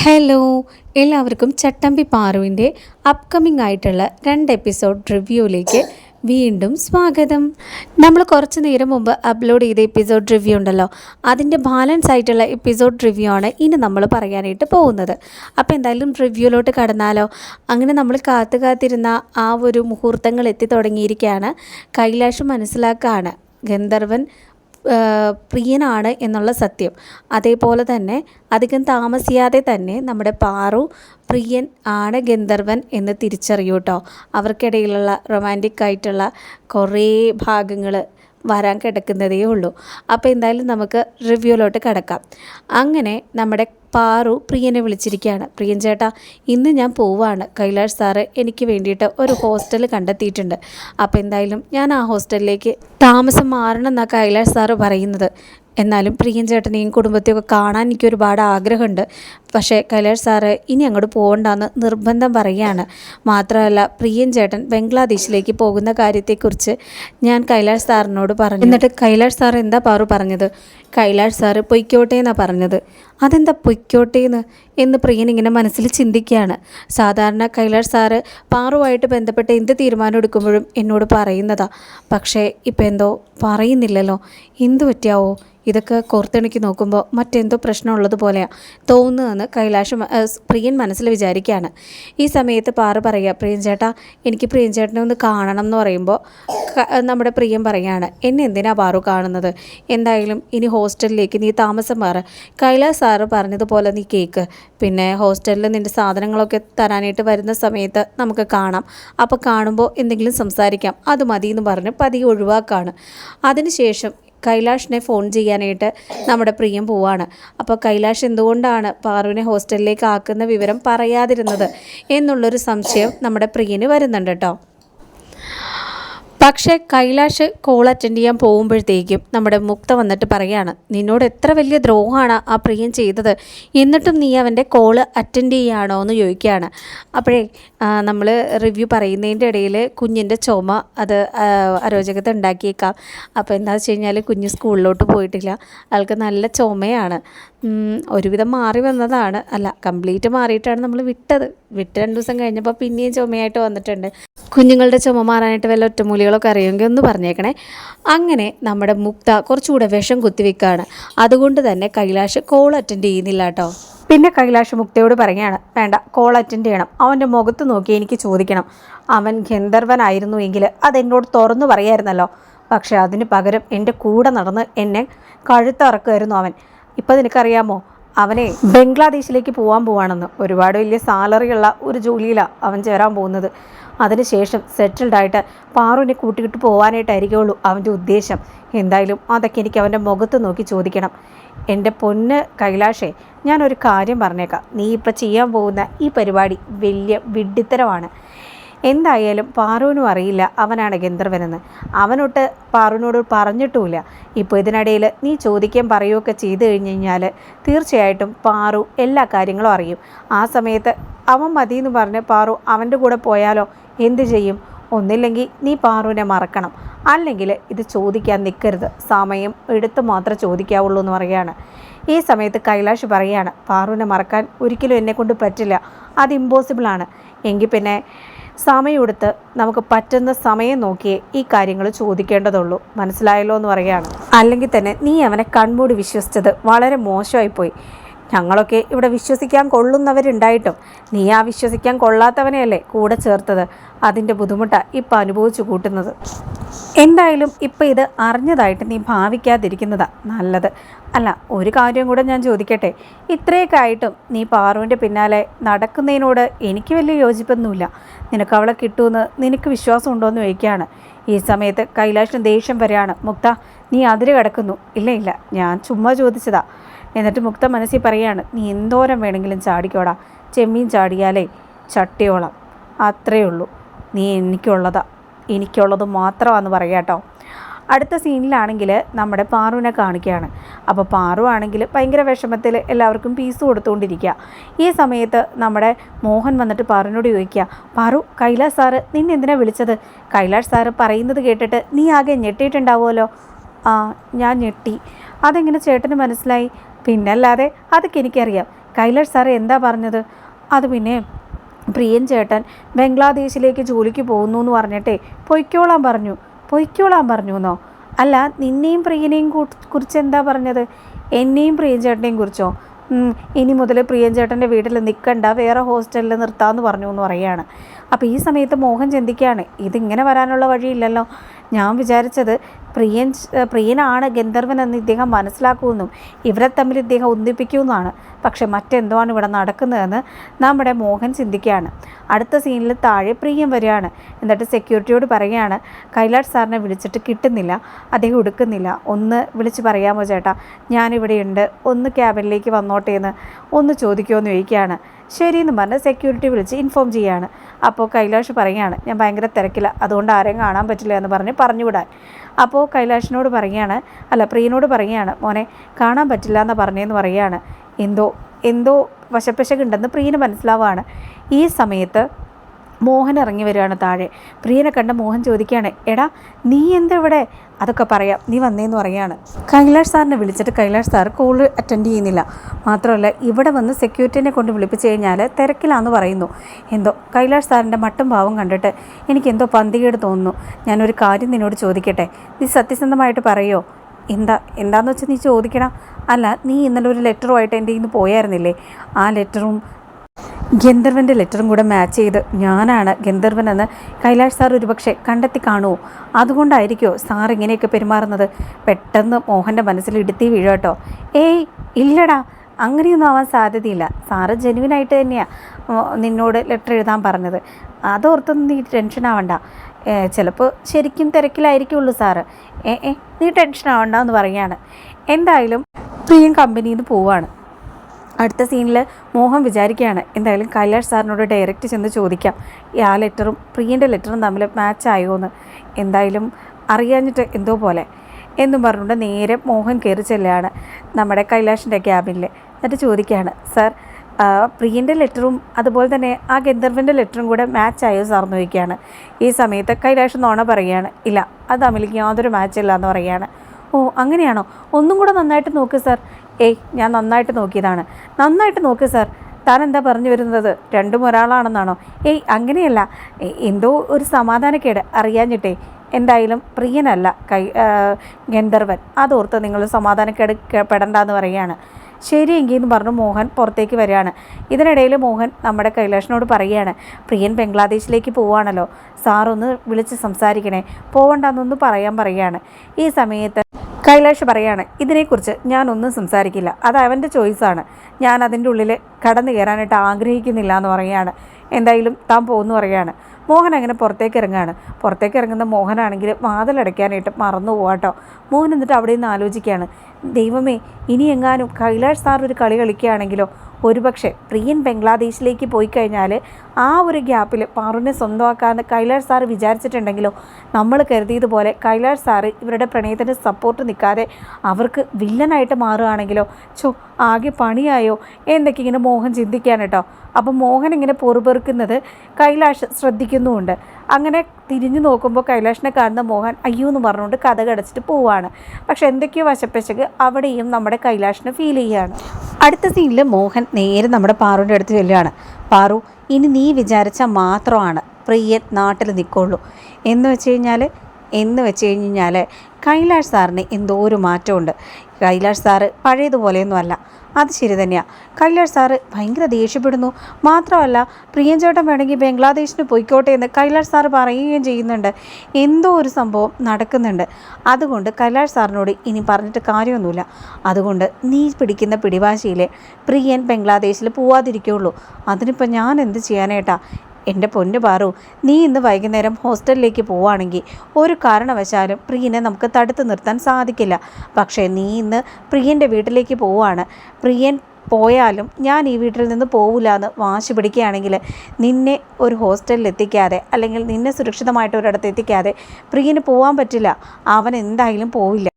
Hello എല്ലാവർക്കും ചട്ടമ്പി പാറുവിന്റെ upcoming ആയിട്ടുള്ള രണ്ട് എപ്പിസോഡ് റിവ്യൂയിലേക്ക് വീണ്ടും സ്വാഗതം. നമ്മൾ കുറച്ച് നേരം മുമ്പ് അപ്ലോഡ് ചെയ്ത എപ്പിസോഡ് റിവ്യൂ ഉണ്ടല്ലോ അതിന്റെ ബാലൻസ് ആയിട്ടുള്ള എപ്പിസോഡ് റിവ്യൂ ആണ് ഇനി നമ്മൾ പറയാനായിട്ട് പോകുന്നത്. അപ്പോൾ എന്തായാലും റിവ്യൂലോട്ട് കടന്നാലോ? അങ്ങനെ നമ്മൾ കാത്തു കാത്തിരുന്ന ആ ഒരു മുഹൂർത്തങ്ങൾ എത്തി തുടങ്ങിയിരിക്കുകയാണ്. കൈലാഷ് മനസ്സിലാക്കുകയാണ് ഗന്ധർവൻ പ്രിയനാണ് എന്നുള്ള സത്യം. അതേപോലെ തന്നെ അധികം താമസിയാതെ തന്നെ നമ്മുടെ പാറു പ്രിയൻ ആണ് ഗന്ധർവൻ എന്ന് തിരിച്ചറിയൂ കേട്ടോ അവർക്കിടയിലുള്ള റൊമാന്റിക് ആയിട്ടുള്ള കുറേ ഭാഗങ്ങൾ വരാൻ കിടക്കുന്നതേ ഉള്ളൂ. അപ്പോൾ എന്തായാലും നമുക്ക് റിവ്യൂലോട്ട് കിടക്കാം. അങ്ങനെ നമ്മുടെ പാറു പ്രിയനെ വിളിച്ചിരിക്കുകയാണ്. പ്രിയൻ ചേട്ടാ ഇന്ന് ഞാൻ പോവാണ്. കൈലാഷ് സാറ് എനിക്ക് വേണ്ടിയിട്ട് ഒരു ഹോസ്റ്റൽ കണ്ടെത്തിയിട്ടുണ്ട്. അപ്പോൾ എന്തായാലും ഞാൻ ആ ഹോസ്റ്റലിലേക്ക് താമസം മാറണം എന്നാണ് കൈലാഷ് സാറ് പറയുന്നത്. എന്നാലും പ്രിയൻ ചേട്ടനെയും കുടുംബത്തെയൊക്കെ കാണാൻ എനിക്ക് ഒരുപാട് ആഗ്രഹമുണ്ട്. പക്ഷേ കൈലാഷ് സാറ് ഇനി അങ്ങോട്ട് പോകണ്ടെന്ന് നിർബന്ധം പറയുകയാണ്. മാത്രമല്ല പ്രിയൻ ചേട്ടൻ ബംഗ്ലാദേശിലേക്ക് പോകുന്ന കാര്യത്തെക്കുറിച്ച് ഞാൻ കൈലാഷ് സാറിനോട് പറഞ്ഞു. എന്നിട്ട് കൈലാഷ് സാർ എന്താ പാറു പറഞ്ഞത്? കൈലാഷ് സാറ് പൊയ്ക്കോട്ടെ എന്നാണ് പറഞ്ഞത്. അതെന്താ പൊയ്ക്കോട്ടേന്ന് എന്ന് പ്രിയൻ ഇങ്ങനെ മനസ്സിൽ ചിന്തിക്കുകയാണ്. സാധാരണ കൈലാഷ് സാറ് പാറുമായിട്ട് ബന്ധപ്പെട്ട് എന്ത് തീരുമാനം എടുക്കുമ്പോഴും എന്നോട് പറയുന്നതാ. പക്ഷേ ഇപ്പം എന്തോ പറയുന്നില്ലല്ലോ. എന്ത് പറ്റിയാവോ? ഇതൊക്കെ കോർത്തിണക്കി നോക്കുമ്പോൾ മറ്റെന്തോ പ്രശ്നമുള്ളത് പോലെയാണ് തോന്നുന്നതെന്ന് കൈലാഷ് പ്രിയൻ മനസ്സിൽ വിചാരിക്കുകയാണ്. ഈ സമയത്ത് പാറ പറയുക പ്രിയൻ ചേട്ടാ എനിക്ക് പ്രിയൻ ചേട്ടനെ ഒന്ന് കാണണം എന്ന് പറയുമ്പോൾ നമ്മുടെ പ്രിയൻ പറയാണ് എന്നെ എന്തിനാണ് പാറു കാണുന്നത്? എന്തായാലും ഇനി ഹോസ്റ്റലിലേക്ക് നീ താമസം മാറ്. കൈലാസ് സാറ് പറഞ്ഞതുപോലെ നീ കേക്ക് പിന്നെ ഹോസ്റ്റലിൽ നിന്റെ സാധനങ്ങളൊക്കെ തരാനായിട്ട് വരുന്ന സമയത്ത് നമുക്ക് കാണാം. അപ്പോൾ കാണുമ്പോൾ എന്തെങ്കിലും സംസാരിക്കാം. അത് മതി എന്ന് പറഞ്ഞ് പതിയെ ഒഴിവാക്കാണ്. അതിനുശേഷം കൈലാഷിനെ ഫോൺ ചെയ്യാനായിട്ട് നമ്മുടെ പ്രിയം പോവാണ്. അപ്പോൾ കൈലാഷ് എന്തുകൊണ്ടാണ് പാറുവിനെ ഹോസ്റ്റലിലേക്ക് ആക്കുന്ന വിവരം പറയാതിരുന്നത് എന്നുള്ളൊരു സംശയം നമ്മുടെ പ്രിയന് വരുന്നുണ്ട് കേട്ടോ. പക്ഷേ കൈലാഷ് കോൾ അറ്റൻഡ് ചെയ്യാൻ പോകുമ്പോഴത്തേക്കും നമ്മുടെ മുക്ത വന്നിട്ട് പറയാണ് നിന്നോട് എത്ര വലിയ ദ്രോഹമാണ് ആ പ്രിയൻ ചെയ്തത്? എന്നിട്ടും നീ അവന്റെ കോൾ അറ്റൻഡ് ചെയ്യുകയാണോ എന്ന് ചോദിക്കുകയാണ്. അപ്പോഴേ നമ്മൾ റിവ്യൂ പറയുന്നതിന്റെ ഇടയിൽ കുഞ്ഞിന്റെ ചുമ അത് അരോചകത ഉണ്ടാക്കിയേക്കാം. അപ്പോൾ എന്താ വെച്ച് കഴിഞ്ഞാൽ കുഞ്ഞ് സ്കൂളിലോട്ട് പോയിട്ടില്ല. ആൾക്ക് നല്ല ചുമയാണ്. ഒരുവിധം മാറി വന്നതാണ്. അല്ല കംപ്ലീറ്റ് മാറിയിട്ടാണ് നമ്മൾ വിട്ടത്. വിട്ട് രണ്ട് ദിവസം കഴിഞ്ഞപ്പോൾ പിന്നെയും ചുമയായിട്ട് വന്നിട്ടുണ്ട്. കുഞ്ഞുങ്ങളുടെ ചുമ മാറാനായിട്ട് വല്ല ഒറ്റമൂലികളൊക്കെ അറിയുമെങ്കിൽ ഒന്ന് പറഞ്ഞേക്കണേ. അങ്ങനെ നമ്മുടെ മുക്ത കുറച്ചുകൂടെ വിഷം കുത്തിവെക്കുകയാണ് അതുകൊണ്ട് തന്നെ കൈലാഷ് കോൾ അറ്റൻഡ് ചെയ്യുന്നില്ല കേട്ടോ. പിന്നെ കൈലാഷ് മുക്തയോട് പറയുകയാണ് വേണ്ട കോൾ അറ്റൻഡ് ചെയ്യണം. അവന്റെ മുഖത്ത് നോക്കി എനിക്ക് ചോദിക്കണം. അവൻ ഗന്ധർവനായിരുന്നു എങ്കിൽ അതെന്നോട് തുറന്നു പറയായിരുന്നല്ലോ. പക്ഷേ അതിന് പകരം എന്റെ കൂടെ നടന്ന് എന്നെ കഴുത്തറക്കുമായിരുന്നു അവൻ. ഇപ്പം നിനക്കറിയാമോ? അവനെ ബംഗ്ലാദേശിലേക്ക് പോകാൻ പോവാണെന്ന്. ഒരുപാട് വലിയ സാലറിയുള്ള ഒരു ജോലിയിലാണ് അവൻ ചേരാൻ പോകുന്നത്. അതിനുശേഷം സെറ്റിൽഡ് ആയിട്ട് പാറുവിനെ കൂട്ടിയിട്ട് പോകാനായിട്ടായിരിക്കുള്ളൂ അവന്റെ ഉദ്ദേശം. എന്തായാലും അതൊക്കെ എനിക്ക് അവന്റെ മുഖത്ത് നോക്കി ചോദിക്കണം. എന്റെ പൊന്ന് കൈലാഷേ ഞാനൊരു കാര്യം പറഞ്ഞേക്കാം. നീ ഇപ്പം ചെയ്യാൻ പോകുന്ന ഈ പരിപാടി വലിയ വിഡ്ഢിത്തരമാണ്. എന്തായാലും പാറുവിനും അറിയില്ല അവനാണ് ഗന്ധർവനെന്ന്. അവനൊട്ട് പാറുവിനോട് പറഞ്ഞിട്ടുമില്ല. ഇപ്പോൾ ഇതിനിടയിൽ നീ ചോദിക്കാൻ പറയുകയൊക്കെ ചെയ്തു കഴിഞ്ഞ് കഴിഞ്ഞാൽ തീർച്ചയായിട്ടും പാറു എല്ലാ കാര്യങ്ങളും അറിയും. ആ സമയത്ത് അവൻ മതി എന്ന് പറഞ്ഞ് പാറു അവന്റെ കൂടെ പോയാലോ? എന്ത് ചെയ്യും? ഒന്നില്ലെങ്കിൽ നീ പാറുവിനെ മറക്കണം. അല്ലെങ്കിൽ ഇത് ചോദിക്കാൻ നിൽക്കരുത്. സമയം എടുത്ത് മാത്രം ചോദിക്കാവുള്ളൂ എന്ന് പറയുകയാണ്. ഈ സമയത്ത് കൈലാഷ് പറയുകയാണ് പാറുവിനെ മറക്കാൻ ഒരിക്കലും എന്നെക്കൊണ്ട് പറ്റില്ല. അത് ഇമ്പോസിബിളാണ് എങ്കിൽ പിന്നെ സമയമെടുത്ത് നമുക്ക് പറ്റുന്ന സമയം നോക്കിയേ ഈ കാര്യങ്ങൾ ചോദിക്കേണ്ടതുള്ളൂ. മനസ്സിലായല്ലോ എന്ന് പറയുകയാണ്. അല്ലെങ്കിൽ തന്നെ നീ അവനെ കൺമൂടി വിശ്വസിച്ചത് വളരെ മോശമായിപ്പോയി. ഞങ്ങളൊക്കെ ഇവിടെ വിശ്വസിക്കാൻ കൊള്ളുന്നവരുണ്ടായിട്ടും. നീ ആ വിശ്വസിക്കാൻ കൊള്ളാത്തവനെയല്ലേ കൂടെ ചേർത്തത്? അതിന്റെ ബുദ്ധിമുട്ടാണ് ഇപ്പം അനുഭവിച്ചു കൂട്ടുന്നത്. എന്തായാലും ഇപ്പം ഇത് അറിഞ്ഞതായിട്ട് നീ ഭാവിക്കാതിരിക്കുന്നതാ നല്ലത്. അല്ല ഒരു കാര്യം കൂടെ ഞാൻ ചോദിക്കട്ടെ? ഇത്രയൊക്കെ ആയിട്ടും നീ പാറുവിന്റെ പിന്നാലെ നടക്കുന്നതിനോട് എനിക്ക് വലിയ യോജിപ്പൊന്നുമില്ല. നിനക്ക് അവളെ കിട്ടുമെന്ന് നിനക്ക് വിശ്വാസം എന്ന് ചോദിക്കുകയാണ്. ഈ സമയത്ത് കൈലാഷിന് ദേഷ്യം വരെയാണ് മുക്ത നീ അതിര് കിടക്കുന്നു ഇല്ല ഇല്ല ഞാൻ ചുമ്മാ ചോദിച്ചതാ. എന്നിട്ട് മുക്ത മനസ്സിൽ പറയാണ് നീ എന്തോരം വേണമെങ്കിലും ചാടിക്കോടാ ചെമ്മീൻ ചാടിയാലേ ചട്ടിയോളം. അത്രയേ ഉള്ളൂ. നീ എനിക്കുള്ളതാ. എനിക്കുള്ളത് മാത്രമാണെന്ന് പറയാട്ടോ അടുത്ത സീനിലാണെങ്കിൽ നമ്മുടെ പാറുവിനെ കാണിക്കുകയാണ്. അപ്പോൾ പാറു ആണെങ്കിൽ ഭയങ്കര വിഷമത്തിൽ എല്ലാവർക്കും പീസ് കൊടുത്തുകൊണ്ടിരിക്കുക. ഈ സമയത്ത് നമ്മുടെ മോഹൻ വന്നിട്ട് പാറുവിനോട് ചോദിക്കുക പാറു കൈലാഷ് സാറ് നിന്നെ എന്തിനാ വിളിച്ചത്? കൈലാഷ് സാറ് പറയുന്നത് കേട്ടിട്ട് നീ ആകെ ഞെട്ടിയിട്ടുണ്ടാവുമല്ലോ? ആ ഞാൻ ഞെട്ടി. അതെങ്ങനെ ചേട്ടന് മനസ്സിലായി? പിന്നല്ലാതെ അതൊക്കെ എനിക്കറിയാം. കൈലാഷ് സാറ് എന്താ പറഞ്ഞത്? അത് പിന്നെ പ്രിയൻ ചേട്ടൻ ബംഗ്ലാദേശിലേക്ക് ജോലിക്ക് പോകുന്നു എന്ന് പറഞ്ഞിട്ടേ പൊയ്ക്കോളാൻ പറഞ്ഞു. പൊയ്ക്കോളാൻ പറഞ്ഞു എന്നോ? അല്ല നിന്നെയും പ്രിയനെയും കുറിച്ച് എന്താ പറഞ്ഞത്? എന്നെയും പ്രിയൻ ചേട്ടനെയും കുറിച്ചോ? ഇനി മുതൽ പ്രിയൻ ചേട്ടന്റെ വീട്ടിൽ നിൽക്കണ്ട വേറെ ഹോസ്റ്റലിൽ നിർത്താമെന്ന് പറഞ്ഞു എന്ന് പറയുകയാണ്. അപ്പോൾ ഈ സമയത്ത് മോഹൻ ചിന്തിക്കുകയാണ് ഇതിങ്ങനെ വരാനുള്ള വഴിയില്ലല്ലോ. ഞാൻ വിചാരിച്ചത് പ്രിയൻ പ്രിയനാണ് ഗന്ധർവൻ എന്ന് ഇദ്ദേഹം മനസ്സിലാക്കുമെന്നും ഇവരെ തമ്മിൽ ഇദ്ദേഹം ഒന്നിപ്പിക്കുമെന്നാണ് പക്ഷെ മറ്റെന്തോആണ് ഇവിടെ നടക്കുന്നതെന്ന് നമ്മുടെ മോഹൻ ചിന്തിക്കുകയാണ്. അടുത്ത സീനിൽ താഴെ പ്രിയം വരികയാണ്. എന്നിട്ട് സെക്യൂരിറ്റിയോട് പറയുകയാണ് കൈലാഷ് സാറിനെ വിളിച്ചിട്ട് കിട്ടുന്നില്ല അദ്ദേഹം എടുക്കുന്നില്ല. ഒന്ന് വിളിച്ച് പറയാമോ ചേട്ടാ? ഞാനിവിടെയുണ്ട് ഒന്ന് ക്യാബിനിലേക്ക് വന്നോട്ടേന്ന്. ഒന്ന് ചോദിക്കുമോ എന്ന് ചോദിക്കുകയാണ്. ശരിയെന്ന് പറഞ്ഞ് സെക്യൂരിറ്റി വിളിച്ച് ഇൻഫോം ചെയ്യാണ് അപ്പോൾ കൈലാഷ് പറയുകയാണ് ഞാൻ ഭയങ്കര തിരക്കില്ല അതുകൊണ്ട് ആരെയും കാണാൻ പറ്റില്ല എന്ന് പറഞ്ഞ് പറഞ്ഞു വിടാൻ. അപ്പോൾ കൈലാഷിനോട് പറയുകയാണ് അല്ല പ്രിയനോട് പറയുകയാണ് മോനെ കാണാൻ പറ്റില്ല എന്ന് പറഞ്ഞതെന്ന് പറയുകയാണ്. എന്തോ എന്തോ വശപ്പശകുണ്ടെന്ന് പ്രിയന് മനസ്സിലാവുകയാണ്. ഈ സമയത്ത് മോഹൻ ഇറങ്ങി വരികയാണ് താഴെ. പ്രിയനെ കണ്ട മോഹൻ ചോദിക്കുകയാണ് എടാ നീ എന്താ ഇവിടെ അതൊക്കെ പറയാം. നീ വന്നേന്ന് പറയാണ് കൈലാഷ് സാറിനെ വിളിച്ചിട്ട് കൈലാഷ് സാർ കോൾ അറ്റൻഡ് ചെയ്യുന്നില്ല. മാത്രമല്ല ഇവിടെ വന്ന് സെക്യൂരിറ്റിനെ കൊണ്ട് വിളിപ്പിച്ച് കഴിഞ്ഞാൽ തിരക്കിലാന്ന് പറയുന്നു. എന്തോ കൈലാഷ് സാറിന്റെ മട്ടും ഭാവം കണ്ടിട്ട് എനിക്ക് എന്തോ പന്തികേട് തോന്നുന്നു. ഞാനൊരു കാര്യം നിന്നോട് ചോദിക്കട്ടെ? നീ സത്യസന്ധമായിട്ട് പറയോ? എന്താ എന്താന്ന് വെച്ചാൽ നീ ചോദിക്കണം? അല്ല നീ ഇന്നലെ ഒരു ലെറ്ററുമായിട്ട് എന്റെ ഇന്ന് പോയായിരുന്നില്ലേ? ആ ലെറ്ററും ഗന്ധർവന്റെ ലെറ്ററും കൂടെ മാച്ച് ചെയ്ത് ഞാനാണ് ഗന്ധർവൻ എന്ന് കൈലാഷ് സാർ ഒരുപക്ഷെ കണ്ടെത്തി കാണുമോ അതുകൊണ്ടായിരിക്കുമോ സാർ ഇങ്ങനെയൊക്കെ പെരുമാറുന്നത്? പെട്ടെന്ന് മോഹന്റെ മനസ്സിൽ ഇടുത്തി വീഴും കേട്ടോ. ഏയ് ഇല്ലടാ അങ്ങനെയൊന്നും ആവാൻ സാധ്യതയില്ല. സാറ് ജെനുവിനായിട്ട് തന്നെയാണ് നിന്നോട് ലെറ്റർ എഴുതാൻ പറഞ്ഞത്. അതോർത്തൊന്നും നീ ടെൻഷൻ ആവണ്ട. ചിലപ്പോൾ ശരിക്കും തിരക്കിലായിരിക്കുള്ളൂ സാറ്. ഏ നീ ടെൻഷൻ ആവണ്ട എന്ന് പറയുകയാണ്. എന്തായാലും പ്രിയം കമ്പനിയിൽ നിന്ന് പോവാണ്. അടുത്ത സീനിൽ മോഹൻ വിചാരിക്കുകയാണ് എന്തായാലും കൈലാഷ് സാറിനോട് ഡയറക്റ്റ് ചെന്ന് ചോദിക്കാം ആ ലെറ്ററും പ്രിയന്റെ ലെറ്ററും തമ്മിൽ മാച്ച് എന്ന് എന്തായാലും അറിയാഞ്ഞിട്ട് എന്തോ പോലെ. എന്നും പറഞ്ഞുകൊണ്ട് നേരെ മോഹൻ കയറി ചെല്ലുകയാണ് നമ്മുടെ കൈലാഷിന്റെ ക്യാബിനിൽ എന്നിട്ട് ചോദിക്കുകയാണ് സാർ പ്രിയന്റെ ലെറ്ററും അതുപോലെ തന്നെ ആ ഗന്ധർവന്റെ ലെറ്ററും കൂടെ മാച്ച് ആയോ സാർ? എന്ന് ചോദിക്കുകയാണ്. ഈ സമയത്ത് കൈലാഷ് നോണ പറയുകയാണ് ഇല്ല അത് തമ്മിലേക്ക് യാതൊരു മാച്ച് ഇല്ല എന്ന് പറയുകയാണ്. ഓ അങ്ങനെയാണോ? ഒന്നും കൂടെ നന്നായിട്ട് നോക്ക് സാർ. ഏയ് ഞാൻ നന്നായിട്ട് നോക്കിയതാണ്. നന്നായിട്ട് നോക്ക് സർ. താൻ എന്താ പറഞ്ഞു വരുന്നത്? രണ്ടും ഒരാളാണെന്നാണോ? ഏയ് അങ്ങനെയല്ല. എന്തോ ഒരു സമാധാനക്കേട്. അറിയാഞ്ഞിട്ടേ. എന്തായാലും പ്രിയനല്ല കൈ ഗന്ധർവൻ. അതോർത്ത് നിങ്ങൾ സമാധാനക്കേട് പെടണ്ടെന്ന് പറയുകയാണ്. ശരിയെങ്കിൽ എന്ന് പറഞ്ഞു മോഹൻ പുറത്തേക്ക് വരികയാണ്. ഇതിനിടയിൽ മോഹൻ നമ്മുടെ കൈലാഷിനോട് പറയുകയാണ്. പ്രിയൻ ബംഗ്ലാദേശിലേക്ക് പോവുകയാണല്ലോ. സാറൊന്ന് വിളിച്ച് സംസാരിക്കണേ. പോവണ്ടെന്നൊന്ന് പറയാൻ പറയുകയാണ്. ഈ സമയത്ത് കൈലാഷ് പറയാണ് ഇതിനെക്കുറിച്ച് ഞാനൊന്നും സംസാരിക്കില്ല. അത് അവന്റെ ചോയ്സാണ് ഞാൻ അതിന്റെ ഉള്ളിൽ കടന്നു കയറാനായിട്ട് ആഗ്രഹിക്കുന്നില്ല എന്ന് പറയുകയാണ്. എന്തായാലും താൻ പോകുന്നു പറയുകയാണ്. മോഹൻ അങ്ങനെ പുറത്തേക്ക് ഇറങ്ങുകയാണ്. പുറത്തേക്ക് ഇറങ്ങുന്ന മോഹനാണെങ്കിൽ വാതിലടയ്ക്കാനായിട്ട് മറന്നു പോവാട്ടോ മോഹൻ എന്നിട്ട് അവിടെ നിന്ന് ആലോചിക്കുകയാണ്. ദൈവമേ ഇനി എങ്ങാനും കൈലാഷ് സാർ ഒരു കളി കളിക്കുകയാണെങ്കിലോ ഒരുപക്ഷെ പ്രിയൻ ബംഗ്ലാദേശിലേക്ക് പോയി കഴിഞ്ഞാൽ ആ ഒരു ഗ്യാപ്പിൽ പാറുവിനെ സ്വന്തമാക്കാമെന്ന് കൈലാഷ് സാറ് വിചാരിച്ചിട്ടുണ്ടെങ്കിലോ നമ്മൾ കരുതിയതുപോലെ കൈലാഷ് സാറ് ഇവരുടെ പ്രണയത്തിന് സപ്പോർട്ട് നിൽക്കാതെ അവർക്ക് വില്ലനായിട്ട് മാറുകയാണെങ്കിലോ ചോ ആകെ പണിയായോ? എന്നൊക്കെ ഇങ്ങനെ മോഹൻ ചിന്തിക്കാൻ കേട്ടോ അപ്പം മോഹൻ ഇങ്ങനെ പൊറുപെറുക്കുന്നത് കൈലാഷ് ശ്രദ്ധിക്കുന്നുമുണ്ട്. അങ്ങനെ തിരിഞ്ഞു നോക്കുമ്പോൾ കൈലാഷിനെ കാണുന്ന മോഹൻ അയ്യോ എന്ന് പറഞ്ഞുകൊണ്ട് കഥ കടച്ചിട്ട് പോവാണ്. പക്ഷെ എന്തൊക്കെയോ വശപ്പശക്ക് അവിടെയും നമ്മുടെ കൈലാഷിനെ ഫീൽ ചെയ്യാണ് അടുത്ത സീനിൽ മോഹൻ നേരെ നമ്മുടെ പാറുവിന്റെ അടുത്ത് ചെല്ലുകയാണ്. പാറു ഇനി നീ വിചാരിച്ചാൽ മാത്രമാണ് പ്രിയൻ നാട്ടിൽ നിൽക്കുള്ളൂ. എന്ന് വെച്ച് കഴിഞ്ഞാൽ എന്ന് വെച്ച് കഴിഞ്ഞാൽ കൈലാഷ് സാറിന് എന്തോ ഒരു മാറ്റമുണ്ട്. കൈലാഷ് സാറ് പഴയതുപോലെയൊന്നും അല്ല അത് ശരി തന്നെയാണ് കൈലാഷ് സാറ് ഭയങ്കര ദേഷ്യപ്പെടുന്നു. മാത്രമല്ല പ്രിയഞ്ചേട്ടൻ വേണമെങ്കിൽ ബംഗ്ലാദേശിന് പോയിക്കോട്ടെ എന്ന് കൈലാഷ് സാറ് പറയുകയും ചെയ്യുന്നുണ്ട്. എന്തോ ഒരു സംഭവം നടക്കുന്നുണ്ട്. അതുകൊണ്ട് കൈലാഷ് സാറിനോട് ഇനി പറഞ്ഞിട്ട് കാര്യമൊന്നുമില്ല. അതുകൊണ്ട് നീ പിടിക്കുന്ന പിടിവാശിയിലെ പ്രിയൻ ബംഗ്ലാദേശിൽ പോവാതിരിക്കുള്ളൂ. അതിനിപ്പോൾ ഞാൻ എന്ത് ചെയ്യാനേട്ടാ എന്റെ പൊന്നു പാറു നീ ഇന്ന് വൈകുന്നേരം ഹോസ്റ്റലിലേക്ക് പോവുകയാണെങ്കിൽ ഒരു കാരണവശാലും പ്രിയനെ നമുക്ക് തടുത്തു നിർത്താൻ സാധിക്കില്ല. പക്ഷേ നീ ഇന്ന് പ്രിയന്റെ വീട്ടിലേക്ക് പോവുകയാണ്. പ്രിയൻ പോയാലും ഞാൻ ഈ വീട്ടിൽ നിന്ന് പോവില്ല എന്ന് വാശി പിടിക്കുകയാണെങ്കിൽ നിന്നെ ഒരു ഹോസ്റ്റലിൽ എത്തിക്കാതെ അല്ലെങ്കിൽ നിന്നെ സുരക്ഷിതമായിട്ട് ഒരിടത്ത് എത്തിക്കാതെ പ്രിയന് പോകാൻ പറ്റില്ല. അവൻ എന്തായാലും പോവില്ല.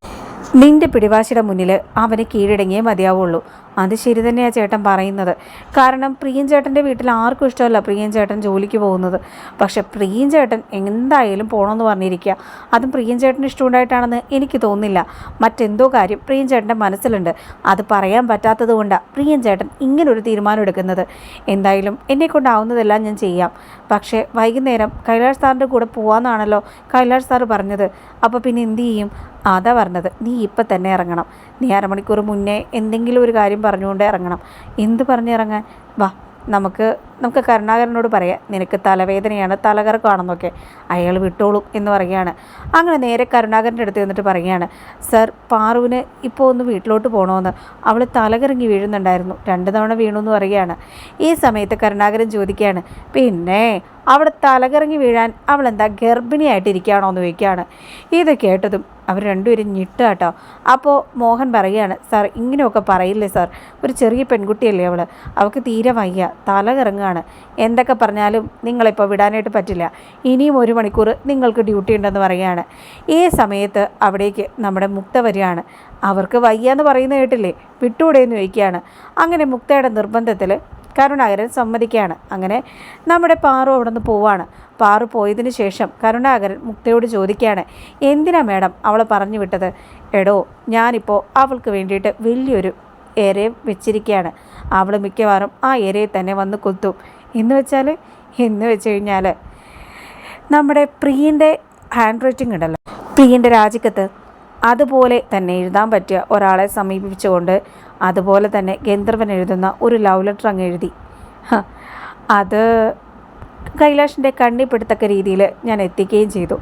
നിന്റെ പിടിവാശിയുടെ മുന്നിൽ അവന് കീഴടങ്ങിയേ മതിയാവുള്ളൂ. അത് ശരി തന്നെയാണ് ചേട്ടൻ പറയുന്നത്. കാരണം പ്രിയൻ ചേട്ടന്റെ വീട്ടിൽ ആർക്കും ഇഷ്ടമല്ല പ്രിയൻ ചേട്ടൻ ജോലിക്ക് പോകുന്നത്. പക്ഷേ പ്രിയൻ ചേട്ടൻ എന്തായാലും പോകണമെന്ന് പറഞ്ഞിരിക്കുക അതും പ്രിയൻ ചേട്ടന് ഇഷ്ടമുണ്ടായിട്ടാണെന്ന് എനിക്ക് തോന്നുന്നില്ല. മറ്റെന്തോ കാര്യം പ്രിയൻ ചേട്ടന്റെ മനസ്സിലുണ്ട്. അത് പറയാൻ പറ്റാത്തത് കൊണ്ടാണ് പ്രിയൻ ചേട്ടൻ ഇങ്ങനൊരു തീരുമാനം എടുക്കുന്നത്. എന്തായാലും എന്നെ കൊണ്ടാവുന്നതെല്ലാം ഞാൻ ചെയ്യാം. പക്ഷേ വൈകുന്നേരം കൈലാഷ് സാറിന്റെ കൂടെ പോകാമെന്നാണല്ലോ കൈലാഷ് സാറ് പറഞ്ഞത്. അപ്പോൾ പിന്നെ എന്തു ചെയ്യും? അതാ പറഞ്ഞത്. നീ ഇപ്പം തന്നെ ഇറങ്ങണം. നീ അരമണിക്കൂർ മുന്നേ എന്തെങ്കിലും ഒരു കാര്യം പറഞ്ഞുകൊണ്ട് ഇറങ്ങണം. എന്ത് പറഞ്ഞിറങ്ങാൻ വാ നമുക്ക് നമുക്ക് കരുണാകരനോട് പറയാം നിനക്ക് തലവേദനയാണ് തലകറക്കാണെന്നൊക്കെ അയാൾ വിട്ടോളും എന്ന് പറയുകയാണ്. അങ്ങനെ നേരെ കരുണാകരന്റെ അടുത്ത് എന്നിട്ട് പറയുകയാണ് സർ പാറുവിന് ഇപ്പോൾ ഒന്ന് വീട്ടിലോട്ട് പോകണമെന്ന്. അവൾ തലകറങ്ങി വീഴുന്നുണ്ടായിരുന്നു. രണ്ട് തവണ വീണു എന്ന് പറയുകയാണ്. ഈ സമയത്ത് കരുണാകരൻ ചോദിക്കുകയാണ് പിന്നെ അവിടെ തലകറങ്ങി വീഴാൻ അവൾ എന്താ ഗർഭിണിയായിട്ടിരിക്കുകയാണോ എന്ന് ചോദിക്കുകയാണ്. ഇത് കേട്ടതും അവർ രണ്ടുപേരും ഞെട്ടുക കേട്ടോ അപ്പോൾ മോഹൻ പറയുകയാണ് സാർ ഇങ്ങനെയൊക്കെ പറയില്ലേ സാർ? ഒരു ചെറിയ പെൺകുട്ടിയല്ലേ അവൾ അവൾക്ക് തീരെ വയ്യ തല കറങ്ങുകയാണ് എന്തൊക്കെ പറഞ്ഞാലും നിങ്ങളിപ്പോൾ വിടാനായിട്ട് പറ്റില്ല. ഇനിയും ഒരു മണിക്കൂർ നിങ്ങൾക്ക് ഡ്യൂട്ടി ഉണ്ടെന്ന് പറയുകയാണ്. ഈ സമയത്ത് അവിടേക്ക് നമ്മുടെ മുക്ത വരികയാണ്. അവർക്ക് വയ്യ എന്ന് പറയുന്ന കേട്ടില്ലേ? വിട്ടൂടെ എന്ന് ചോദിക്കുകയാണ്. അങ്ങനെ മുക്തയുടെ നിർബന്ധത്തിൽ കരുണാകരൻ സമ്മതിക്കുകയാണ്. അങ്ങനെ നമ്മുടെ പാറു അവിടെ നിന്ന് പോവാണ്. പാറു പോയതിന് ശേഷം കരുണാകരൻ മുക്തയോട് ചോദിക്കുകയാണ് എന്തിനാ മേഡം അവളെ പറഞ്ഞു വിട്ടത്? എടോ ഞാനിപ്പോൾ അവൾക്ക് വേണ്ടിയിട്ട് വലിയൊരു ഏരയെ വെച്ചിരിക്കുകയാണ്. അവൾ മിക്കവാറും ആ ഏരയെ തന്നെ വന്ന് കൊത്തും. എന്ന് വെച്ചാൽ എന്ന് വെച്ച് കഴിഞ്ഞാൽ നമ്മുടെ പ്രിയന്റെ ഹാൻഡ് റൈറ്റിംഗ് ഉണ്ടല്ലോ. പ്രിയന്റെ രാജിക്കത്ത്. അതുപോലെ തന്നെ എഴുതാൻ പറ്റിയ ഒരാളെ സമീപിച്ചുകൊണ്ട് അതുപോലെ തന്നെ ഗന്ധർവൻ എഴുതുന്ന ഒരു ലവ് ലെറ്റർ അങ്ങ് എഴുതി. അത് കൈലാഷിന്റെ കണ്ണിപ്പെടുത്തക്ക രീതിയിൽ ഞാൻ എത്തിക്കുകയും ചെയ്തു.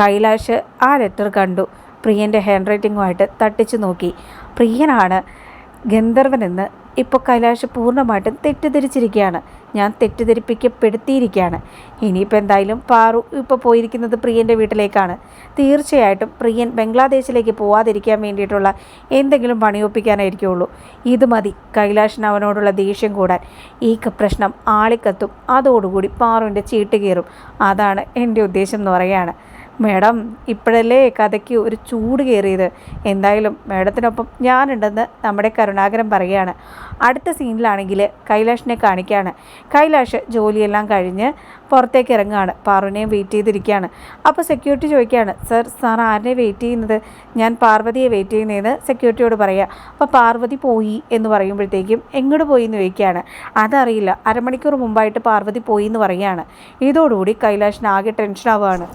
കൈലാഷ് ആ ലെറ്റർ കണ്ടു. പ്രിയന്റെ ഹാൻഡ് റൈറ്റിങ്ങുമായിട്ട് തട്ടിച്ചു നോക്കി. പ്രിയനാണ് ഗന്ധർവനെന്ന് ഇപ്പോൾ കൈലാഷ് പൂർണമായിട്ടും തെറ്റിദ്ധരിച്ചിരിക്കുകയാണ്. ഞാൻ തെറ്റിദ്ധരിപ്പിക്കപ്പെടുത്തിയിരിക്കുകയാണ്. ഇനിയിപ്പോൾ എന്തായാലും പാറു ഇപ്പോൾ പോയിരിക്കുന്നത് പ്രിയന്റെ വീട്ടിലേക്കാണ്. തീർച്ചയായിട്ടും പ്രിയൻ ബംഗ്ലാദേശിലേക്ക് പോവാതിരിക്കാൻ വേണ്ടിയിട്ടുള്ള എന്തെങ്കിലും പണിയൊപ്പിക്കാനായിരിക്കുള്ളൂ. ഇത് മതി കൈലാഷിന് അവനോടുള്ള ദേഷ്യം കൂടാൻ. ഈ പ്രശ്നം ആളിക്കത്തും. അതോടുകൂടി പാറുവിന്റെ ചീട്ട് കയറും അതാണ് എന്റെ ഉദ്ദേശം എന്ന് പറയുകയാണ്. മേഡം ഇപ്പോഴല്ലേ കഥയ്ക്ക് ഒരു ചൂട് കയറിയത്? എന്തായാലും മേഡത്തിനൊപ്പം ഞാനുണ്ടെന്ന് നമ്മുടെ കരുണാകരൻ പറയുകയാണ്. അടുത്ത സീനിലാണെങ്കിൽ കൈലാഷിനെ കാണിക്കുകയാണ് കൈലാഷ് ജോലിയെല്ലാം കഴിഞ്ഞ് പുറത്തേക്ക് ഇറങ്ങുകയാണ്. പാർവനെയും വെയിറ്റ് ചെയ്തിരിക്കുകയാണ്. അപ്പോൾ സെക്യൂരിറ്റി ചോദിക്കുകയാണ് സർ സാർ ആരെ വെയിറ്റ് ചെയ്യുന്നത്? ഞാൻ പാർവതിയെ വെയിറ്റ് ചെയ്യുന്നതെന്ന് സെക്യൂരിറ്റിയോട് പറയുക അപ്പോൾ പാർവതി പോയി എന്ന് പറയുമ്പോഴത്തേക്കും എങ്ങോട്ട് പോയി എന്ന് ചോദിക്കുകയാണ്. അതറിയില്ല അരമണിക്കൂർ മുമ്പായിട്ട് പാർവതി പോയി എന്ന് പറയുകയാണ്. ഇതോടുകൂടി കൈലാഷിന് ആകെ ടെൻഷനാവുകയാണ്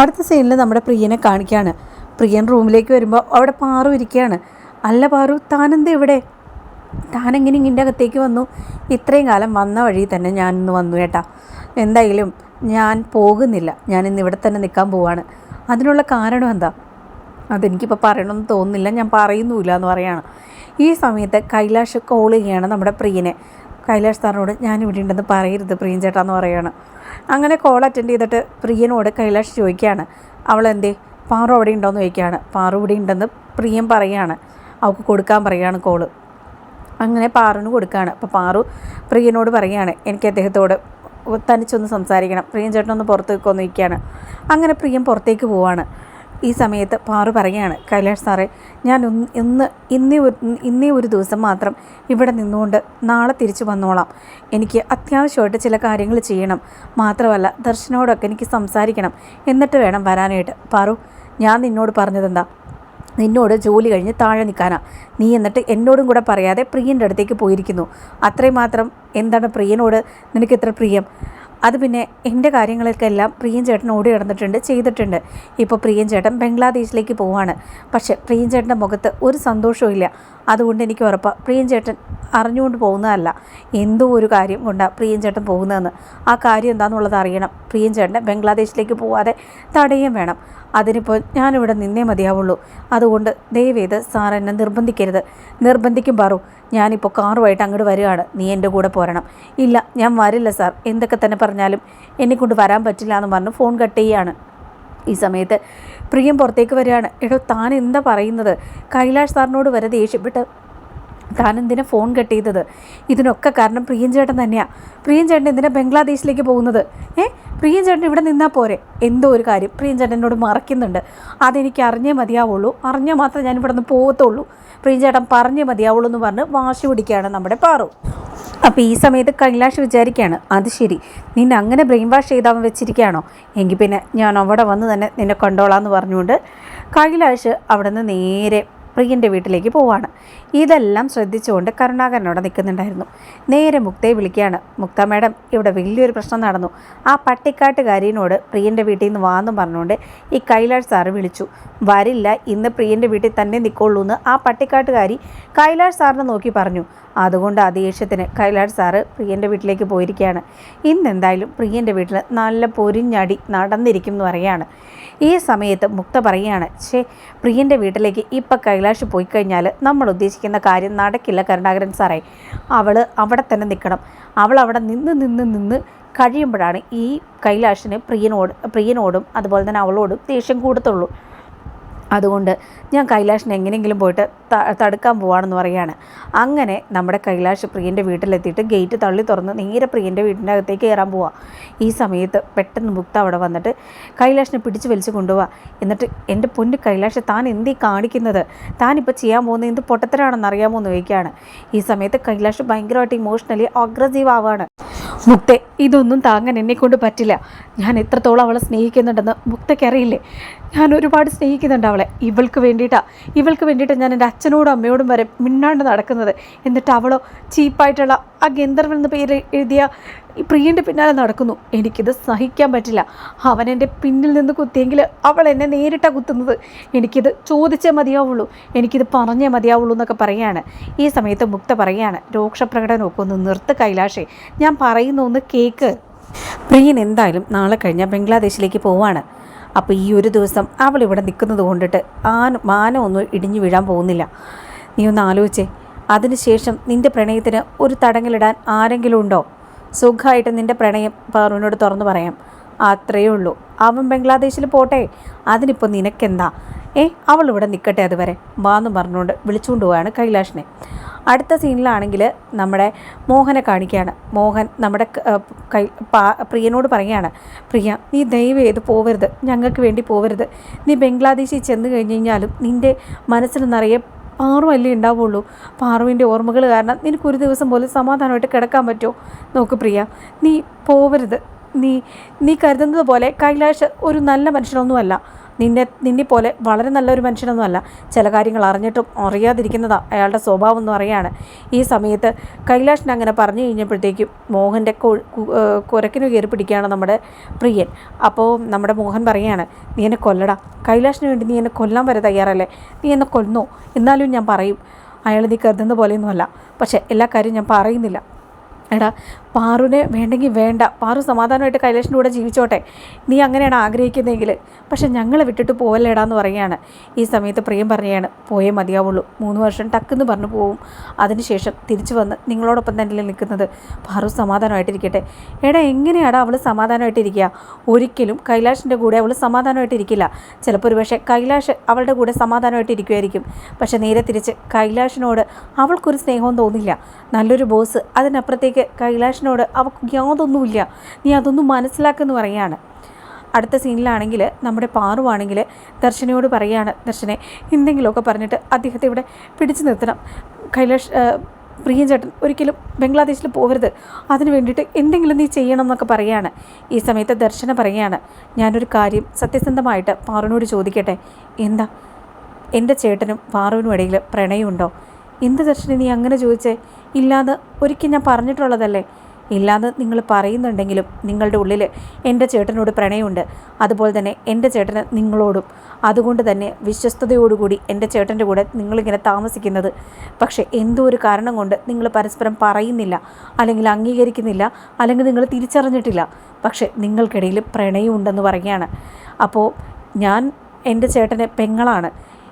അടുത്ത സീനിൽ നമ്മുടെ പ്രിയനെ കാണിക്കുകയാണ്. പ്രിയൻ റൂമിലേക്ക് വരുമ്പോൾ അവിടെ പാറു ഇരിക്കുകയാണ്. അല്ല പാറു താനെന്താ ഇവിടെ? താനെങ്ങനെ ഇങ്ങിന്റെ അകത്തേക്ക് വന്നു? ഇത്രയും കാലം വന്ന വഴി തന്നെ ഞാൻ ഇന്ന് വന്നു ഏട്ടാ. എന്തായാലും ഞാൻ പോകുന്നില്ല. ഞാൻ ഇന്ന് ഇവിടെ തന്നെ നിൽക്കാൻ പോവാണ്. അതിനുള്ള കാരണം എന്താ? അതെനിക്കിപ്പോൾ പറയണമെന്ന് തോന്നുന്നില്ല. ഞാൻ പറയുന്നുമില്ല എന്ന് പറയാണ്. ഈ സമയത്ത് കൈലാഷ് കോൾ ചെയ്യുകയാണ് നമ്മുടെ പ്രിയനെ. കൈലാഷ് സാറിനോട് ഞാൻ ഇവിടെ ഉണ്ടെന്ന് പറയരുത് പ്രിയൻ ചേട്ടാ എന്ന് പറയാണ്. അങ്ങനെ കോൾ അറ്റൻഡ് ചെയ്തിട്ട് പ്രിയനോട് കൈലാഷ് ചോദിക്കുകയാണ്. എന്തേ പാറു അവിടെ ഉണ്ടോയെന്ന് ചോദിക്കുകയാണ്. പാറു ഇവിടെ ഉണ്ടെന്ന് പ്രിയൻ പറയുകയാണ് അവൾക്ക് കൊടുക്കാൻ പറയുകയാണ് കോൾ അങ്ങനെ പാറുവിന് കൊടുക്കുകയാണ്. അപ്പോൾ പാറു പ്രിയനോട് പറയുകയാണ് എനിക്ക് അദ്ദേഹത്തോട് തനിച്ചൊന്ന് സംസാരിക്കണം. പ്രിയൻ ചേട്ടനൊന്ന് പുറത്തേക്ക് ഒന്ന് നിൽക്കുകയാണ്. അങ്ങനെ പ്രിയം പുറത്തേക്ക് പോവാണ്. ഈ സമയത്ത് പാറു പറയുകയാണ് കൈലാഷ് സാറേ ഞാൻ ഇന്ന് ഇന്നേ ഒരു ഇന്നേ ഒരു ദിവസം മാത്രം ഇവിടെ നിന്നുകൊണ്ട് നാളെ തിരിച്ചു വന്നോളാം. എനിക്ക് അത്യാവശ്യമായിട്ട് ചില കാര്യങ്ങൾ ചെയ്യണം. മാത്രമല്ല ദർശനോടൊക്കെ എനിക്ക് സംസാരിക്കണം. എന്നിട്ട് വേണം വരാനായിട്ട്. പാറു ഞാൻ നിന്നോട് പറഞ്ഞതെന്താ? നിന്നോട് ജോലി കഴിഞ്ഞ് താഴെ നിൽക്കാനാ. നീ എന്നിട്ട് എന്നോടും കൂടെ പറയാതെ പ്രിയന്റെ അടുത്തേക്ക് പോയിരിക്കുന്നു. അത്രയും മാത്രം എന്താണ് പ്രിയനോട് നിനക്ക് ഇത്ര പ്രിയം? അത് പിന്നെ എന്റെ കാര്യങ്ങൾക്കെല്ലാം പ്രിയൻ ചേട്ടൻ ഓടി നടന്നിട്ടുണ്ട് ചെയ്തിട്ടുണ്ട്. ഇപ്പോൾ പ്രിയൻ ചേട്ടൻ ബംഗ്ലാദേശിലേക്ക് പോവാണ്. പക്ഷേ പ്രിയൻ ചേട്ടന്റെ മുഖത്ത് ഒരു സന്തോഷവും അതുകൊണ്ട് എനിക്ക് ഉറപ്പാണ് പ്രിയൻ ചേട്ടൻ അറിഞ്ഞുകൊണ്ട് പോകുന്നതല്ല. എന്തോ ഒരു കാര്യം കൊണ്ടാണ് പ്രിയൻ ചേട്ടൻ പോകുന്നതെന്ന്. ആ കാര്യം എന്താണെന്നുള്ളത് അറിയണം. പ്രിയൻ ചേട്ടൻ ബംഗ്ലാദേശിലേക്ക് പോവാതെ തടയുകയും വേണം. അതിനിപ്പോൾ ഞാനിവിടെ നിന്നേ മതിയാവുള്ളൂ. അതുകൊണ്ട് ദയവേത് സാർ എന്നെ നിർബന്ധിക്കരുത്. നിർബന്ധിക്കും പറു. ഞാനിപ്പോൾ കാറുമായിട്ട് അങ്ങോട്ട് വരികയാണ്. നീ എന്റെ കൂടെ പോരണം. ഇല്ല ഞാൻ വരില്ല സാർ. എന്തൊക്കെ തന്നെ പറഞ്ഞാലും എന്നെക്കൊണ്ട് വരാൻ പറ്റില്ല എന്ന് പറഞ്ഞ് ഫോൺ കട്ട് ചെയ്യാണ്. ഈ സമയത്ത് പ്രിയം പുറത്തേക്ക് വരികയാണ്. എടോ താൻ എന്താ പറയുന്നത്? കൈലാഷ് സാറിനോട് വരെ ദേഷ്യപ്പെട്ട് താൻ എന്തിനാ ഫോൺ കട്ട് ചെയ്തത് ഇതിനൊക്കെ കാരണം പ്രിയൻ ചേട്ടൻ തന്നെയാണ് പ്രിയൻ ചേട്ടൻ എന്തിനാ ബംഗ്ലാദേശിലേക്ക് പോകുന്നത്? ഏ? പ്രിയൻ ചേട്ടൻ ഇവിടെ നിന്നാൽ പോരെ? എന്തോ ഒരു കാര്യം. പ്രിയൻ ചേട്ടൻ എന്നോട് മറക്കുന്നുണ്ട്. അതെനിക്ക് അറിഞ്ഞേ മതിയാവുള്ളൂ. അറിഞ്ഞാൽ മാത്രമേ ഞാൻ ഇവിടെ നിന്ന് പോകത്തുള്ളൂ. പ്രിയൻ ചേട്ടൻ പറഞ്ഞേ മതിയാവുള്ളൂ എന്ന് പറഞ്ഞ് വാശി പിടിക്കുകയാണ് നമ്മുടെ പാറു. അപ്പോൾ ഈ സമയത്ത് കൈലാഷ് വിചാരിക്കുകയാണ് അത് ശരി നിന്നെ അങ്ങനെ ബ്രെയിൻ വാഷ് ചെയ്താൽ വെച്ചിരിക്കുകയാണോ? എങ്കിൽ പിന്നെ ഞാൻ അവിടെ വന്ന് തന്നെ നിന്നെ കൊണ്ടോളാം എന്ന് പറഞ്ഞുകൊണ്ട് കൈലാഷ് അവിടെ നിന്ന് നേരെ പ്രിയന്റെ വീട്ടിലേക്ക് പോവാണ്. ഇതെല്ലാം ശ്രദ്ധിച്ചുകൊണ്ട് കരുണാകരൻ അവിടെ നിൽക്കുന്നുണ്ടായിരുന്നു. നേരെ മുക്തയെ വിളിക്കുകയാണ് മുക്ത മാഡം ഇവിടെ വലിയൊരു പ്രശ്നം നടന്നു. ആ പട്ടിക്കാട്ടുകാരിനോട് പ്രിയന്റെ വീട്ടിൽ നിന്ന് വാന്നും പറഞ്ഞുകൊണ്ട് ഈ കൈലാഷ് സാറ് വിളിച്ചു. വരില്ല ഇന്ന് പ്രിയന്റെ വീട്ടിൽ തന്നെ നിൽക്കുള്ളൂ എന്ന് ആ പട്ടിക്കാട്ടുകാരി കൈലാഷ് സാറിനെ നോക്കി പറഞ്ഞു. അതുകൊണ്ട് അതീക്ഷത്തിന് കൈലാഷ് സാറ് പ്രിയന്റെ വീട്ടിലേക്ക് പോയിരിക്കുകയാണ്. ഇന്ന് എന്തായാലും പ്രിയന്റെ വീട്ടിൽ നല്ല പൊരിഞ്ഞടി നടന്നിരിക്കും എന്ന് പറയാണ് ഈ സമയത്ത് മുക്ത പറയുകയാണ് ഛേ പ്രിയന്റെ വീട്ടിലേക്ക് ഇപ്പം കൈലാഷ് പോയി കഴിഞ്ഞാൽ നമ്മൾ ഉദ്ദേശിക്കുന്ന കാര്യം നടക്കില്ല കരുണാകരൻ സാറേ. അവൾ അവിടെ തന്നെ നിൽക്കണം. അവൾ അവിടെ നിന്ന് നിന്ന് നിന്ന് കഴിയുമ്പോഴാണ് ഈ കൈലാഷിന് പ്രിയനോട് പ്രിയനോടും അതുപോലെ തന്നെ അവളോടും ദേഷ്യം കൂടത്തുള്ളൂ. അതുകൊണ്ട് ഞാൻ കൈലാഷിനെ എങ്ങനെയെങ്കിലും പോയിട്ട് തടുക്കാൻ പോവാണെന്ന് പറയാണ് അങ്ങനെ നമ്മുടെ കൈലാഷ് പ്രിയന്റെ വീട്ടിലെത്തിയിട്ട് ഗേറ്റ് തള്ളി തുറന്ന് നേരെ പ്രിയന്റെ വീടിന്റെ അകത്തേക്ക് കയറാൻ പോവാ. ഈ സമയത്ത് പെട്ടെന്ന് മുക്ത അവിടെ വന്നിട്ട് കൈലാഷിനെ പിടിച്ച് വലിച്ച് കൊണ്ടുപോവാ എന്നിട്ട് എന്റെ പൊന്നു കൈലാഷ് താൻ എന്തീ കാണിക്കുന്നത്? താനിപ്പോൾ ചെയ്യാൻ പോകുന്നത് എന്ത് പൊട്ടത്തരാണെന്ന് അറിയാമോ എന്ന് ചോദിക്കുകയാണ്. ഈ സമയത്ത് കൈലാഷ് ഭയങ്കരമായിട്ട് ഇമോഷണലി അഗ്രസീവ് ആവാണ്. മുക്തെ ഇതൊന്നും താങ്ങാൻ എന്നെ കൊണ്ട് പറ്റില്ല. ഞാൻ എത്രത്തോളം അവളെ സ്നേഹിക്കുന്നുണ്ടെന്ന് മുക്തയ്ക്ക് അറിയില്ലേ? ഞാൻ ഒരുപാട് സ്നേഹിക്കുന്നുണ്ട് അവളെ. ഇവൾക്ക് വേണ്ടിയിട്ടാണ് ഇവൾക്ക് വേണ്ടിയിട്ട് ഞാൻ എന്റെ അച്ഛനോടും അമ്മയോടും വരെ മിണ്ടാണ്ട് നടക്കുന്നത്. എന്നിട്ട് അവളോ ചീപ്പായിട്ടുള്ള ആ ഗന്ധർവൻ എന്ന പേര് എഴുതിയ ഈ പ്രിയന്റെ പിന്നാലെ നടക്കുന്നു. എനിക്കിത് സഹിക്കാൻ പറ്റില്ല. അവൻ എന്റെ പിന്നിൽ നിന്ന് കുത്തിയെങ്കിൽ അവൾ എന്നെ നേരിട്ടാണ് കുത്തുന്നത്. എനിക്കിത് ചോദിച്ചേ മതിയാവുള്ളൂ. എനിക്കിത് പറഞ്ഞേ മതിയാവുള്ളൂ എന്നൊക്കെ പറയാണ്. ഈ സമയത്ത് മുക്ത പറയാണ് രോക്ഷപ്രകടനമൊക്കെ ഒന്ന് നിർത്ത് കൈലാഷേ. ഞാൻ പറയുന്ന ഒന്ന് കേക്ക്. പ്രിയൻ എന്തായാലും നാളെ കഴിഞ്ഞാൽ ബംഗ്ലാദേശിലേക്ക് പോവാണ്. അപ്പോൾ ഈ ഒരു ദിവസം അവൾ ഇവിടെ നിൽക്കുന്നത് കൊണ്ടിട്ട് ആന മാനമൊന്നും ഇടിഞ്ഞു വീഴാൻ പോകുന്നില്ല. നീ ഒന്ന് ആലോചിച്ചേ. അതിനുശേഷം നിന്റെ പ്രണയത്തിന് ഒരു തടങ്ങലിടാൻ ആരെങ്കിലും ഉണ്ടോ? സുഖമായിട്ട് നിന്റെ പ്രണയം പാറുവിനോട് തുറന്നു പറയാം. അത്രയേ ഉള്ളൂ. അവൻ ബംഗ്ലാദേശിൽ പോട്ടെ. അതിനിപ്പോൾ നിനക്കെന്താ? ഏ അവൾ ഇവിടെ നിൽക്കട്ടെ അതുവരെ. വാന്ന് പറഞ്ഞുകൊണ്ട് വിളിച്ചുകൊണ്ട് പോവാണ് കൈലാഷിനെ. അടുത്ത സീനിലാണെങ്കിൽ നമ്മുടെ മോഹനെ കാണിക്കുകയാണ്. മോഹൻ നമ്മുടെ കൈ പ്രിയനോട് പറയുകയാണ്. പ്രിയ നീ ദയവ് ചെയ്ത് പോവരുത്. ഞങ്ങൾക്ക് വേണ്ടി പോവരുത്. നീ ബംഗ്ലാദേശിൽ ചെന്ന് കഴിഞ്ഞ് കഴിഞ്ഞാലും നിന്റെ മനസ്സിൽ നിറയെ പാറുവല്ലേ ഉണ്ടാവുള്ളൂ. പാറുവിന്റെ ഓർമ്മകൾ കാരണം നിനക്കൊരു ദിവസം പോലെ സമാധാനമായിട്ട് കിടക്കാൻ പറ്റുമോ? നോക്ക് പ്രിയ നീ പോവരുത്. നീ നീ കരുതുന്നത് പോലെ കൈലാഷ് ഒരു നല്ല മനുഷ്യനൊന്നുമല്ല. നിന്നെ നിന്നെ പോലെ വളരെ നല്ലൊരു മനുഷ്യനൊന്നുമല്ല. ചില കാര്യങ്ങൾ അറിഞ്ഞിട്ടും അറിയാതിരിക്കുന്നതാ അയാളുടെ സ്വഭാവം എന്ന് പറയാണ് ഈ സമയത്ത് കൈലാഷിന് അങ്ങനെ പറഞ്ഞു കഴിഞ്ഞപ്പോഴത്തേക്കും മോഹന്റെ കുരക്കിന് കയറി പിടിക്കുകയാണ് നമ്മുടെ പ്രിയൻ. അപ്പോൾ നമ്മുടെ മോഹൻ പറയുകയാണ് നീ എന്നെ കൊല്ലടാ. കൈലാഷിന് വേണ്ടി നീ എന്നെ കൊല്ലാൻ വരെ തയ്യാറല്ലേ? നീ എന്നെ കൊന്നോ? എന്നാലും ഞാൻ പറയും അയാൾ നീ കരുതുന്ന പോലെയൊന്നുമല്ല. പക്ഷേ എല്ലാ കാര്യവും ഞാൻ പറയുന്നില്ല. എടാ പാറുവിനെ വേണ്ടെങ്കിൽ വേണ്ട. പാറു സമാധാനമായിട്ട് കൈലാഷിന്റെ കൂടെ ജീവിച്ചോട്ടെ. നീ അങ്ങനെയാണ് ആഗ്രഹിക്കുന്നതെങ്കിൽ. പക്ഷെ ഞങ്ങളെ വിട്ടിട്ട് പോവല്ലേടാ എന്ന് പറയുകയാണ്. ഈ സമയത്ത് പ്രിയം പറയുകയാണ് പോയേ മതിയാവുള്ളൂ. മൂന്ന് വർഷം ടക്കെന്ന് പറഞ്ഞു പോവും. അതിനുശേഷം തിരിച്ചു വന്ന് നിങ്ങളോടൊപ്പം തന്നെ നിൽക്കുന്നത്. പാറു സമാധാനമായിട്ടിരിക്കട്ടെ. എടാ എങ്ങനെയാടാ അവൾ സമാധാനമായിട്ടിരിക്കുക? ഒരിക്കലും കൈലാഷിന്റെ കൂടെ അവൾ സമാധാനമായിട്ടിരിക്കില്ല. ചിലപ്പോൾ ഒരു പക്ഷേ കൈലാഷ് അവളുടെ കൂടെ സമാധാനമായിട്ടിരിക്കുമായിരിക്കും പക്ഷേ നേരെ തിരിച്ച് കൈലാഷിനോട് അവൾക്കൊരു സ്നേഹവും തോന്നില്ല. നല്ലൊരു ബോസ് അതിനപ്പുറത്തേക്ക് കൈലാഷിനോട് അവൾക്ക് യാതൊന്നുമില്ല. നീ അതൊന്നും മനസ്സിലാക്കുമെന്ന് പറയാണ് അടുത്ത സീനിലാണെങ്കിൽ നമ്മുടെ പാറുവാണെങ്കിൽ ദർശനയോട് പറയാണ് ദർശനെ എന്തെങ്കിലുമൊക്കെ പറഞ്ഞിട്ട് അദ്ദേഹത്തെ ഇവിടെ പിടിച്ചു നിർത്തണം. കൈലാഷ് പ്രിയൻ ചേട്ടൻ ഒരിക്കലും ബംഗ്ലാദേശിൽ പോകരുത്. അതിന് വേണ്ടിയിട്ട് എന്തെങ്കിലും നീ ചെയ്യണം എന്നൊക്കെ പറയാണ് ഈ സമയത്ത് ദർശന പറയാണ് ഞാനൊരു കാര്യം സത്യസന്ധമായിട്ട് പാറുവിനോട് ചോദിക്കട്ടെ. എന്താ? എന്റെ ചേട്ടനും പാറുവിനും ഇടയിൽ പ്രണയമുണ്ടോ? എന്ത് ദർശനം നീ അങ്ങനെ ചോദിച്ചേ? ഇല്ലാന്ന് ഒരിക്കൽ ഞാൻ പറഞ്ഞിട്ടുള്ളതല്ലേ? ഇല്ലാതെ നിങ്ങൾ പറയുന്നുണ്ടെങ്കിലും നിങ്ങളുടെ ഉള്ളിൽ എന്റെ ചേട്ടനോട് പ്രണയമുണ്ട്. അതുപോലെ തന്നെ എന്റെ ചേട്ടന് നിങ്ങളോടും. അതുകൊണ്ട് തന്നെ വിശ്വസ്തയോടുകൂടി എന്റെ ചേട്ടന്റെ കൂടെ നിങ്ങളിങ്ങനെ താമസിക്കുന്നത്. പക്ഷേ എന്തോ ഒരു കാരണം കൊണ്ട് നിങ്ങൾ പരസ്പരം പറയുന്നില്ല അല്ലെങ്കിൽ അംഗീകരിക്കുന്നില്ല അല്ലെങ്കിൽ നിങ്ങൾ തിരിച്ചറിഞ്ഞിട്ടില്ല. പക്ഷേ നിങ്ങൾക്കിടയിൽ പ്രണയമുണ്ടെന്ന് പറയുകയാണ്. അപ്പോൾ ഞാൻ എന്റെ ചേട്ടന് പെങ്ങളാണ്.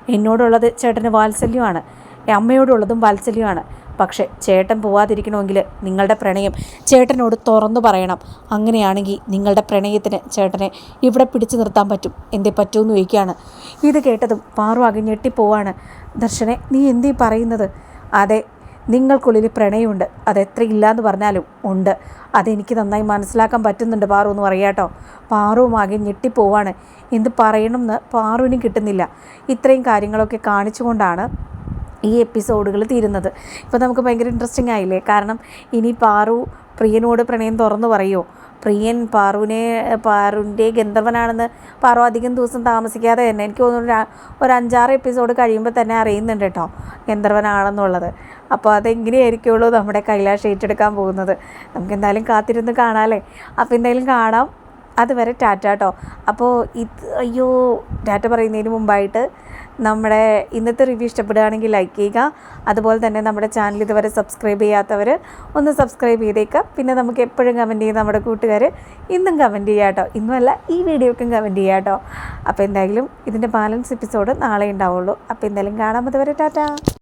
എന്നോടുള്ളത് ചേട്ടന് വാത്സല്യമാണ്. അമ്മയോടുള്ളതും വാത്സല്യമാണ്. പക്ഷേ ചേട്ടൻ പോവാതിരിക്കണമെങ്കിൽ നിങ്ങളുടെ പ്രണയം ചേട്ടനോട് തുറന്നു പറയണം. അങ്ങനെയാണെങ്കിൽ നിങ്ങളുടെ പ്രണയത്തിന് ചേട്ടനെ ഇവിടെ പിടിച്ചു നിർത്താൻ പറ്റും. എന്തേ പറ്റുമെന്ന് ചോദിക്കുകയാണ്. ഇത് കേട്ടതും പാറു അകഞ്ഞെട്ടിപ്പോവാണ് ദർശനെ നീ എന്തീ പറയുന്നത്? അതെ നിങ്ങൾക്കുള്ളിൽ പ്രണയമുണ്ട്. അത് എത്ര ഇല്ലയെന്ന് പറഞ്ഞാലും ഉണ്ട്. അതെനിക്ക് നന്നായി മനസ്സിലാക്കാൻ പറ്റുന്നുണ്ട് പാറു എന്ന് പറയാട്ടോ പാറുവുമാകെ ഞെട്ടിപ്പോവാണ്. എന്ത് പറയണമെന്ന് പാറുവിനും കിട്ടുന്നില്ല. ഇത്രയും കാര്യങ്ങളൊക്കെ കാണിച്ചുകൊണ്ടാണ് ഈ എപ്പിസോഡുകൾ തീരുന്നത്. ഇപ്പോൾ നമുക്ക് ഭയങ്കര ഇൻട്രസ്റ്റിംഗ് ആയില്ലേ? കാരണം ഇനി പാറു പ്രിയനോട് പ്രണയം തുറന്നു പറയുമോ പ്രിയൻ പാറുവിനെ പാറുവിന്റെ ഗന്ധർവനാണെന്ന് പാറു അധികം ദിവസം താമസിക്കാതെ തന്നെ എനിക്ക് തോന്നുന്നു ഒരു അഞ്ചാറ് എപ്പിസോഡ് കഴിയുമ്പോൾ തന്നെ അറിയുന്നുണ്ട് കേട്ടോ ഗന്ധർവനാണെന്നുള്ളത്. അപ്പോൾ അതെങ്ങനെയായിരിക്കുള്ളൂ നമ്മുടെ കൈലാഷ് ഏറ്റെടുക്കാൻ പോകുന്നത്? നമുക്ക് എന്തായാലും കാത്തിരുന്ന് കാണാമല്ലേ അപ്പോൾ എന്തായാലും കാണാം. അതുവരെ ടാറ്റ കേട്ടോ അപ്പോൾ ഇത് അയ്യോ ടാറ്റ പറയുന്നതിന് മുമ്പായിട്ട് നമ്മുടെ ഇന്നത്തെ റിവ്യൂ ഇഷ്ടപ്പെടുകയാണെങ്കിൽ ലൈക്ക് ചെയ്യുക. അതുപോലെ തന്നെ നമ്മുടെ ചാനൽ ഇതുവരെ സബ്സ്ക്രൈബ് ചെയ്യാത്തവർ ഒന്ന് സബ്സ്ക്രൈബ് ചെയ്തേക്കുക. പിന്നെ നമുക്ക് എപ്പോഴും കമന്റ് ചെയ്യുന്ന നമ്മുടെ കൂട്ടുകാർ ഇന്നും കമന്റ് ചെയ്യാം കേട്ടോ. ഇന്നുമല്ല ഈ വീഡിയോക്കും കമന്റ് ചെയ്യാം കേട്ടോ. അപ്പോൾ എന്തായാലും ഇതിന്റെ ബാലൻസ് എപ്പിസോഡ് നാളെ ഉണ്ടാവുള്ളൂ. അപ്പോൾ എന്തായാലും കാണാൻ അതുവരെ. ടാറ്റ.